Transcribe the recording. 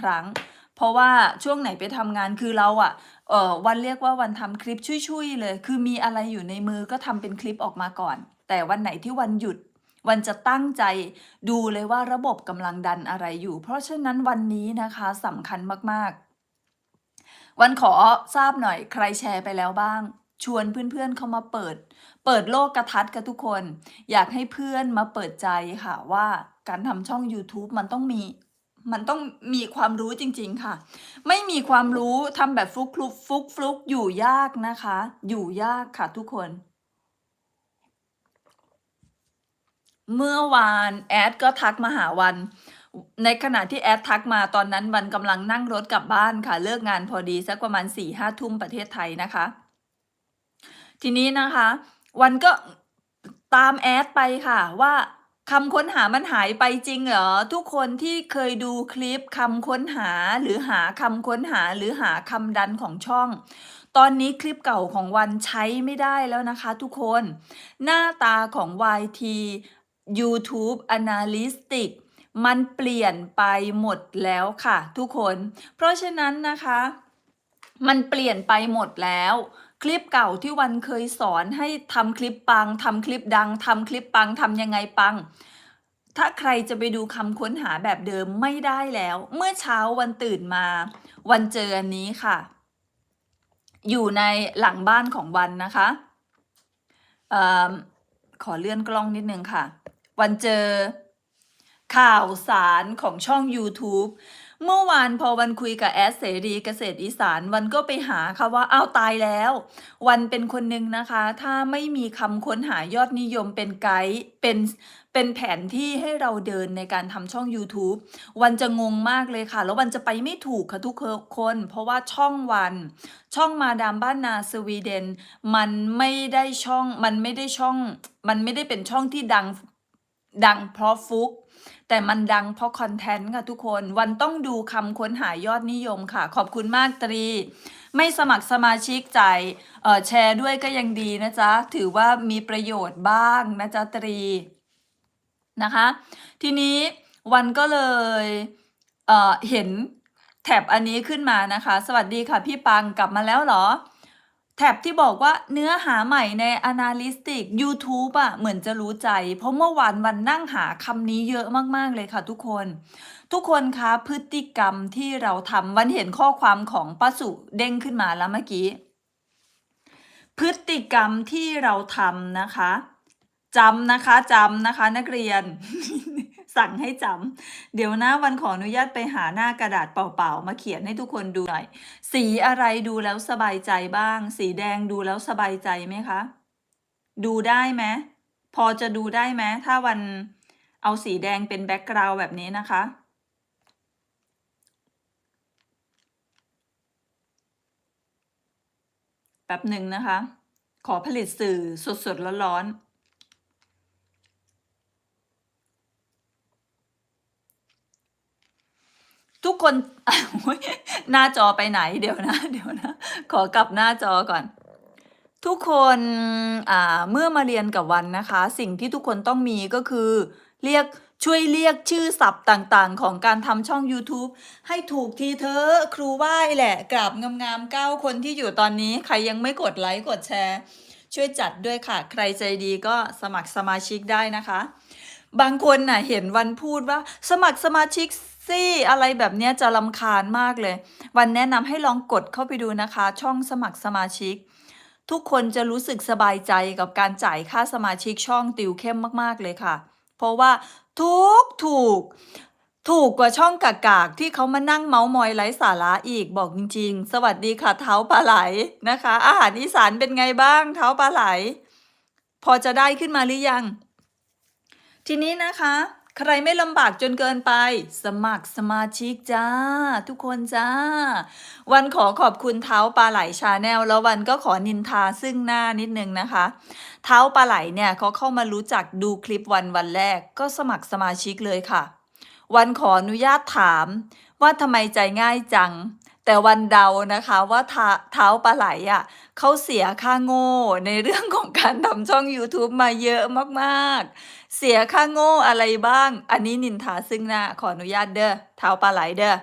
ครั้ง เพราะว่าช่วงไหนไปทำงานคือเราอะเออวันเรียกว่าวันทำคลิปชุยๆเลย คือมีอะไรอยู่ในมือก็ทำเป็นคลิปออกมาก่อน แต่วันไหนที่วันหยุดวันจะตั้งใจดูเลยว่าระบบกำลังดันอะไรอยู่ เพราะฉะนั้นวันนี้นะคะสำคัญมากๆ วันขอทราบหน่อยใครแชร์ไปแล้วบ้าง ชวนเพื่อนๆเข้ามาเปิด เปิดโลกกระทัดกับทุกคน อยากให้เพื่อนมาเปิดใจค่ะว่าการทำช่อง YouTube มันต้องมี มันต้องมีความรู้จริง ๆค่ะ ไม่มีความรู้ทำแบบฟุกฟลุกฟุกฟุกอยู่ยากนะคะ อยู่ยากค่ะทุกคน เมื่อวานแอดก็ทักมาหาวัน ในขณะที่แอดทักมาตอนนั้นวันกำลังนั่งรถกลับบ้านค่ะ เลิกงานพอดีสักประมาณสี่ห้าทุ่มประเทศไทยนะคะ ทีนี้นะคะ วันก็ตามแอดไปค่ะว่า คำค้นหามันหายไปจริงเหรอ ทุกคนที่เคยดูคลิปคำค้นหาหรือหาคำค้นหาหรือหาคำดันของช่อง ตอนนี้คลิปเก่าของวันใช้ไม่ได้แล้วนะคะทุกคน หน้าตาของ YT YouTube Analytics มันเปลี่ยนไปหมดแล้วค่ะทุกคน เพราะฉะนั้นนะคะ มันเปลี่ยนไปหมดแล้ว คลิปเก่าที่วันเคยสอนให้ทำคลิปปังทำคลิปดังทำคลิปปังทำยังไงปัง ถ้าใครจะไปดูคำค้นหาแบบเดิมไม่ได้แล้ว เมื่อเช้าวันตื่นมา วันเจออันนี้ค่ะ อยู่ในหลังบ้านของวันนะคะออขอเลื่อนกล้องนิดนึงค่ะ วันเจอข่าวสารของช่อง YouTube เมื่อวานพอวันคุยกับแอดเสรีเกษตรอีสานวันก็ไปหาค่ะว่าอ้าวตายแล้ว วันเป็นคนหนึ่งนะคะ ถ้าไม่มีคำค้นหายอดนิยมเป็นไกด์เป็นเป็นแผนที่ให้เราเดินในการทำช่อง YouTube วันจะงงมากเลยค่ะ แล้ววันจะไปไม่ถูกค่ะทุกคน เพราะว่าช่องวัน ช่องมาดามบ้านนาสวีเดน มันไม่ได้ช่องมันไม่ได้ช่อง มันไม่ได้เป็นช่องที่ดัง ดังเพราะฟุก แต่มันดังเพราะคอนเทนต์ค่ะทุกคน วันต้องดูคำค้นหายอดนิยมค่ะ ขอบคุณมากตรี ไม่สมัครสมาชิกจ่ายเออแชร์ด้วยก็ยังดีนะจ๊ะ ถือว่ามีประโยชน์บ้างนะจ๊ะตรีนะคะ ทีนี้วันก็เลยเออเห็นแท็บอันนี้ขึ้นมานะคะ สวัสดีค่ะพี่ปังกลับมาแล้วเหรอ แท็บที่บอกว่าเนื้อหาใหม่ใน Analytic YouTube อะเหมือนจะรู้ใจ เพราะเมื่อวานวันนั่งหาคำนี้เยอะมากๆเลยค่ะทุกคน ทุกคนคะพฤติกรรมที่เราทำวันเห็นข้อความของป้าสุเด้งขึ้นมาแล้วเมื่อกี้ พฤติกรรมที่เราทำนะคะจำนะคะจำนะคะนักเรียน สั่งให้จำเดี๋ยวนะวันขออนุญาตไปหาหน้ากระดาษเปล่าๆ มาเขียนให้ทุกคนดูหน่อย สีอะไรดูแล้วสบายใจบ้าง สีแดงดูแล้วสบายใจไหมคะ ดูได้ไหมพอจะดูได้ไหมถ้าวันเอาสีแดงเป็นแบ็กกราวด์แบบนี้นะคะแป๊บหนึ่งนะคะ ขอผลิตสื่อสดๆร้อนๆ ทุกคนหน้าจอไปไหนเดี๋ยวนะ เดี๋ยวนะ ขอกลับหน้าจอก่อน ทุกคนอ่าเมื่อมาเรียนกับวันนะคะ สิ่งที่ทุกคนต้องมีก็คือ เรียกช่วยเรียกชื่อศัพท์ต่างๆ ของการทำช่อง YouTube ให้ถูกทีเธอครูไหว้แหละ กราบงามๆเก้าคนที่อยู่ตอนนี้ ใครยังไม่กดไลค์กดแชร์ ช่วยจัดด้วยค่ะ ใครใจดีก็สมัครสมาชิกได้นะคะ บางคนน่ะเห็นวันพูดว่า สมัครสมาชิก สิอะไรแบบเนี้ยจะลำคาญมากเลย วันแนะนำให้ลองกดเข้าไปดูนะคะ ช่องสมัครสมาชิก ทุกคนจะรู้สึกสบายใจกับการจ่ายค่าสมาชิกช่องติวเข้มมากๆเลยค่ะ เพราะว่าทุกถูกถูกกว่าช่องกากากๆที่เขามานั่งเมาส์มอยไร้สาระอีกบอกจริง ๆ สวัสดีค่ะเท้าปลาไหลนะคะ อาหารอีสานเป็นไงบ้างเท้าปลาไหล พอจะได้ขึ้นมาหรือยัง ทีนี้นะคะ ใครไม่ลำบากจนเกินไป สมัครสมาชิกจ้า ทุกคนจ้า วันขอขอบคุณเท้าปลาไหลชาแนลแล้ววันก็ขอนินทาซึ่งหน้านิดนึงนะคะ เท้าปลาไหลเนี่ยเขาเข้ามารู้จักดูคลิปวันวันแรกก็สมัครสมาชิกเลยค่ะ วันขออนุญาตถามว่าทำไมใจง่ายจัง แต่วันเดานะคะว่าเท้าท้าปลาไหลอะเขาเสียค่าโง่ในเรื่องของการทำช่อง YouTube มาเยอะมากๆ เสียค่าโง่อะไรบ้าง อันนี้นินทาซึ่งหน้าขออนุญาตเด้อเท้าปลาไหลเด้อ